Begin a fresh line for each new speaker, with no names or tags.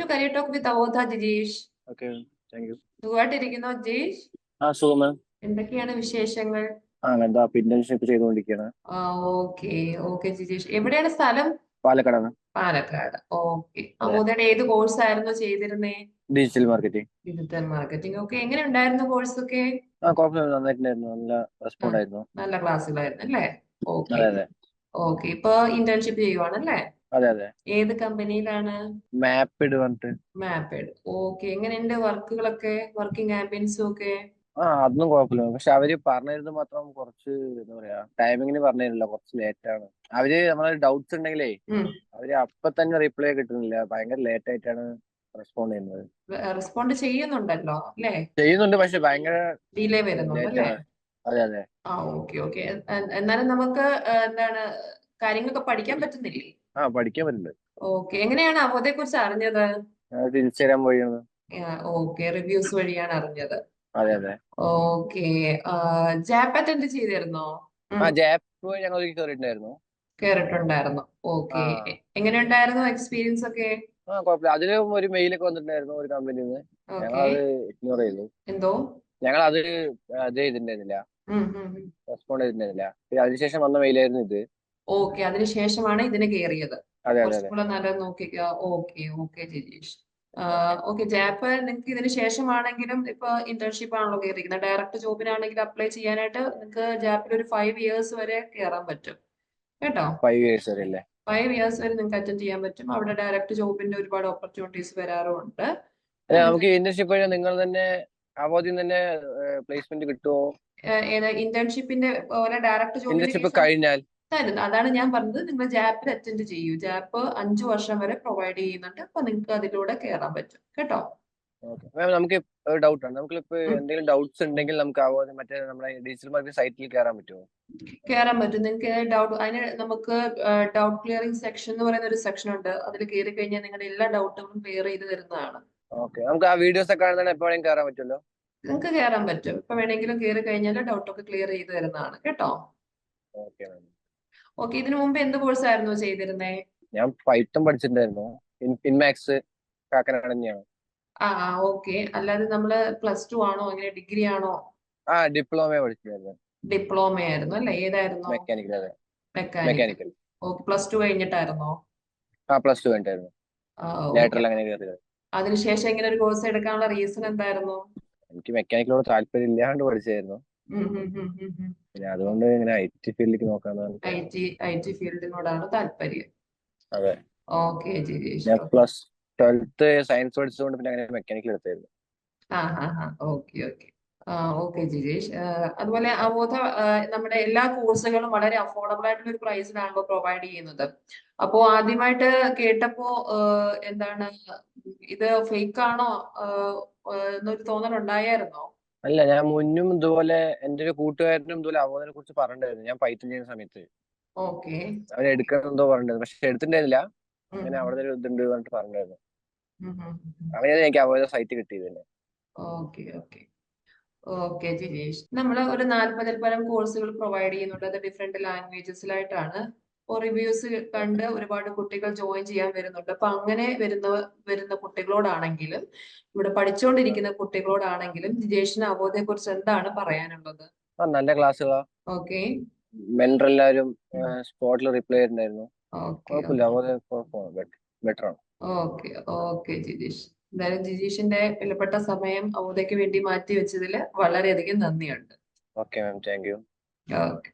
To career talk with Avodha Jijeesh
okay thank you.
സുഖമായിട്ടിരിക്കുന്നോ ജിജീഷ്
ആ സുഖം മാം.
എന്തൊക്കെയാണ് വിശേഷങ്ങൾ?
ആ എന്താ ഇന്റേൺഷിപ്പ് ചെയ്തുകൊണ്ടിരിക്കുകയാണ്.
ആ ഓക്കെ ഓക്കെ ജിജീഷ് എവിടെയാണ് സ്ഥലം?
പാലക്കാടാണ്
പാലക്കാട്. ഓക്കെ. അവോധയുടെ ഏത് കോഴ്സ് ആയിരുന്നു ചെയ്തിരുന്നേ?
Digital marketing
digital marketing okay എങ്ങനെ ഉണ്ടായിരുന്നു കോഴ്സ് ഒക്കെ
ആ കുഴപ്പമില്ല നന്നായിട്ടുണ്ടായിരുന്നു. നല്ല റെസ്പോണ്ട് ആയിരുന്നു
നല്ല ക്ലാസ്സുകളായിരുന്നു അല്ലേ? ഓക്കെ. ഓക്കെ ഇപ്പൊ ഇന്റേൺഷിപ്പ് ചെയ്യുവാണല്ലേ?
അതെ അതെ.
ഏത് കമ്പനിയിലാണ്?
മാപ്പിഡ് പറഞ്ഞിട്ട്.
മാപ്പേഡ്. ഓക്കെ. എങ്ങനെയുണ്ട് വർക്കുകളൊക്കെ? വർക്കിംഗ് ആംബിയൻസും ഒക്കെ?
ആ അതൊന്നും കുഴപ്പമില്ല. പക്ഷെ അവർ പറഞ്ഞിരുന്നത് മാത്രം കുറച്ച് എന്താ പറയാ ടൈമിങ്ങിന് പറഞ്ഞിരുന്നില്ല. കുറച്ച് ലേറ്റ് ആണ്. അവർ നമ്മളെ ഡൗട്ട്സ് ഉണ്ടെങ്കിലേ അവർ അപ്പൊ തന്നെ റിപ്ലൈ കിട്ടുന്നില്ല. ഭയങ്കര ലേറ്റ് ആയിട്ടാണ് റെസ്പോണ്ട് ചെയ്യുന്നത്.
റെസ്പോണ്ട് ചെയ്യുന്നുണ്ടല്ലോ അല്ലേ?
ചെയ്യുന്നുണ്ട്. പക്ഷെ ഭയങ്കര
ഡിലേ വരുന്നുണ്ട്
അതെ അതെ.
ആ ഓക്കെ ഓക്കെ. എന്നാലും നമുക്ക് എന്താണ് കാര്യങ്ങളൊക്കെ പഠിക്കാൻ പറ്റുന്നില്ലേ?
ആ പഠിക്കാൻ പറ്റുന്നുണ്ട്
ഓക്കെ. എങ്ങനെയാണ് അബോധയെ കുറിച്ച് അറിഞ്ഞത്
ഇൻസ്റ്റാഗ്രാം വഴിയാണ്.
ഓക്കെ. റിവ്യൂസ് വഴിയാണ് അറിഞ്ഞത്.
അതെ അതെ.
ഓക്കെ. ജാപ്പ് അറ്റൻഡ് ചെയ്തിരുന്നോ.
ആ ജാപ്പ് ഞങ്ങൾ
കേറിയിട്ടുണ്ടായിരുന്നു.
കേറിട്ടുണ്ടായിരുന്നു.
ഓക്കെ. എങ്ങനെയുണ്ടായിരുന്നു എക്സ്പീരിയൻസ് ഒക്കെ?
ആ കുഴപ്പമില്ല അതിലും ഒരു മെയിലൊക്കെ വന്നിട്ടുണ്ടായിരുന്നു ഒരു കമ്പനിയിൽ നിന്ന് ഞങ്ങൾ അത് ഇഗ്നോർ ചെയ്തു.
എന്തോ?
ഞങ്ങൾ അത് ഇത് ചെയ്തിട്ടുണ്ടായിരുന്നില്ല. റെസ്പോണ്ട് ചെയ്തിട്ടുണ്ടായിരുന്നില്ല. അതിനുശേഷം വന്ന മെയിലായിരുന്നു ഇത്.
ഓക്കെ അതിനുശേഷമാണ് ഇതിന് കയറിയത് കുറച്ചുകൂടെ നല്ല നോക്കിക്ക. ഓക്കെ ഓക്കെ ജിജീഷ് ഓക്കെ ജാപ്പ് നിങ്ങൾക്ക് ഇതിന് ശേഷമാണെങ്കിലും ഇപ്പൊ ഇന്റേൺഷിപ്പ് ആണല്ലോ കയറിയിരിക്കുന്നത് ഡയറക്റ്റ് ജോബിനാണെങ്കിൽ അപ്ലൈ ചെയ്യാനായിട്ട് നിങ്ങൾക്ക് ജാപ്പിൽ ഒരു ഫൈവ് ഇയേഴ്സ് വരെ കയറാൻ പറ്റും. കേട്ടോ?
ഫൈവ് ഇയേഴ്സ് വരെ അല്ലേ?
ഫൈവ് ഇയേഴ്സ് വരെ നിങ്ങൾക്ക് അറ്റൻഡ് ചെയ്യാൻ പറ്റും. അവിടെ ഡയറക്റ്റ് ജോബിന്റെ ഒരുപാട് ഓപ്പർച്യൂണിറ്റീസ് വരാറുമുണ്ട്
നമുക്ക് ഇന്റേൺഷിപ്പ് വഴി നിങ്ങൾ തന്നെ തന്നെ പ്ലേസ്മെന്റ് കിട്ടുമോ
ഇന്റേൺഷിപ്പിന്റെ ഡയറക്റ്റ് ജോബിന്റെ
കഴിഞ്ഞാൽ.
തരുന്നു അതാണ് ഞാൻ പറഞ്ഞത്. നിങ്ങൾ ജാപ്പിൽ അറ്റൻഡ് ചെയ്യൂ. ജാപ്പ് അഞ്ചു വർഷം വരെ പ്രൊവൈഡ് ചെയ്യുന്നുണ്ട്. അപ്പൊ നിങ്ങൾക്ക് അതിലൂടെ കയറാൻ പറ്റും. കേട്ടോ?
മാം നമുക്ക് ഡൗട്ട് ആണ് നമുക്കിപ്പോ. എന്തെങ്കിലും ഡൗട്ട്സ് ഉണ്ടെങ്കിൽ നമുക്ക് മറ്റേ നമ്മുടെ ഡിജിറ്റൽ മാർക്കറ്റ് സൈറ്റിൽ കയറാൻ പറ്റുമോ?
കയറാൻ പറ്റും. നിങ്ങൾക്ക് ഡൗട്ട് അതിന് നമുക്ക് ഡൗട്ട് ക്ലിയറിംഗ് സെക്ഷൻ എന്ന് പറയുന്ന ഒരു സെക്ഷൻ ഉണ്ട്. അതിൽ കയറി കഴിഞ്ഞാൽ നിങ്ങളുടെ എല്ലാ ഡൗട്ടുകളും ക്ലിയർ ചെയ്ത് തരുന്നതാണ്.
ഓക്കെ. നമുക്ക് ആ വീഡിയോസ് ഒക്കെ എപ്പോഴും കയറാൻ പറ്റുമല്ലോ?
നിങ്ങൾക്ക് കയറാൻ പറ്റും. ഇപ്പൊ വേണമെങ്കിലും കയറി കഴിഞ്ഞാൽ ഡൗട്ടൊക്കെ ക്ലിയർ ചെയ്ത് തരുന്നതാണ്. കേട്ടോ?
Okay ma'am.
ഓക്കെ ഇതിനു മുമ്പ് എന്ത് കോഴ്സ് ആയിരുന്നു ചെയ്തിരുന്നത്
ഞാൻ പൈത്തൺ പഠിച്ചിട്ടുണ്ടായിരുന്നു. ഇൻമാക്സ് കാക്കനാട് തന്നെയാണ്
ആ ഓക്കെ. അല്ലാതെ നമ്മൾ പ്ലസ് ടു ആണോ അങ്ങനെ ഡിഗ്രി ആണോ?
ആ ഡിപ്ലോമ പഠിച്ചിട്ടുണ്ടായിരുന്നു.
ഡിപ്ലോമ ആയിരുന്നു അല്ലെ? ഏതായിരുന്നു?
മെക്കാനിക്കൽ അതെ.
മെക്കാനിക്കൽ ഓക്കെ പ്ലസ് ടു കഴിഞ്ഞിട്ടായിരുന്നോ?
ആ പ്ലസ് ടു കഴിഞ്ഞിട്ടായിരുന്നു. ലാറ്ററൽ അങ്ങനെ കയറിയത്
അതിനുശേഷം ഇങ്ങനെ ഒരു കോഴ്സ് എടുക്കാനുള്ള റീസൺ എന്തായിരുന്നു?
എനിക്ക് മെക്കാനിക്കലോട് താല്പര്യം ഇല്ലാണ്ട് പഠിച്ചായിരുന്നു പിന്നെ അതുകൊണ്ട് ഇങ്ങനെ ഐ ടി ഫീൽഡിലേക്ക് നോക്കാന്ന്
ഐ
പറഞ്ഞിട്ട്
ടി ഐ ടി ഫീൽഡിനോടാണ് താല്പര്യം.
അതെ.
ഓക്കെ ജിജീഷ്
ഞാൻ പ്ലസ് ട്വൽത്ത് സയൻസ് പഠിച്ചതുകൊണ്ട് പിന്നെ അങ്ങനെ മെക്കാനിക്കൽ എടുത്തായിരുന്നു.
ആ ഹാ ഹാ. Okay okay. ആ ഓക്കെ ജിജേഷ് ആ, അതുപോലെ അവബോധ ആ, നമ്മുടെ എല്ലാ കോഴ്സുകളും വളരെ അഫോർഡബിൾ ആയിട്ടുള്ള ഒരു പ്രൈസിലാണല്ലോ പ്രൊവൈഡ് ചെയ്യുന്നത്. അപ്പോ ആദ്യമായിട്ട് കേട്ടപ്പോ ആ, എന്താണ് ഇത് ഫേക്ക് ആണോ ആ, ആ, എന്നൊരു തോന്നൽ ഉണ്ടായിരുന്നോ
അല്ല ഞാൻ മുന്നും ഇതുപോലെ എന്റെ ഒരു കൂട്ടുകാരനും ഇതുപോലെ അവനെ കുറിച്ച് പറഞ്ഞിട്ടുണ്ടായിരുന്നു. ഞാൻ പൈത്തൺ ചെയ്യുന്ന സമയത്ത്.
ഓക്കെ.
അവൻ എടുക്കണം എന്തോ പറഞ്ഞിട്ടുണ്ടായിരുന്നു. പക്ഷെ എടുത്തിട്ടുണ്ടായിരുന്നില്ല. അങ്ങനെ അവിടെ ഒരു ഇതുണ്ട് പറഞ്ഞിട്ട് പറഞ്ഞിട്ടുണ്ടായിരുന്നു. അങ്ങനെ എനിക്ക് അവരുടെ സൈറ്റ് കിട്ടിയത് തന്നെ.
Okay okay. നമ്മൾ ഒരു നാൽപ്പതിൽ പരം കോഴ്സുകൾ പ്രൊവൈഡ് ചെയ്യുന്നുണ്ട്. അത് ഡിഫറെന്റ് ലാംഗ്വേജസിലായിട്ടാണ് റിവ്യൂസ് കണ്ട് ഒരുപാട് കുട്ടികൾ ജോയിൻ ചെയ്യാൻ വരുന്നുണ്ട്. അപ്പൊ അങ്ങനെ വരുന്ന വരുന്ന കുട്ടികളോടാണെങ്കിലും ഇവിടെ പഠിച്ചുകൊണ്ടിരിക്കുന്ന കുട്ടികളോടാണെങ്കിലും ജിജേഷിന് അവബോധയെ കുറിച്ച് എന്താണ് പറയാനുള്ളത്?
നല്ല ക്ലാസ്സുകളാ.
ഓക്കെ
മെന്റർ എല്ലാവരും സ്പോട്ടിൽ റിപ്ലൈ ചെയ്തിട്ടുണ്ടായിരുന്നു. ബെറ്റർ ആണ്.
Okay okay Jijeesh. എന്തായാലും ജിജീഷിന്റെ വിലപ്പെട്ട സമയം അവധയ്ക്ക് വേണ്ടി മാറ്റി വെച്ചതിൽ വളരെയധികം നന്ദിയുണ്ട്.
Okay ma'am thank you
okay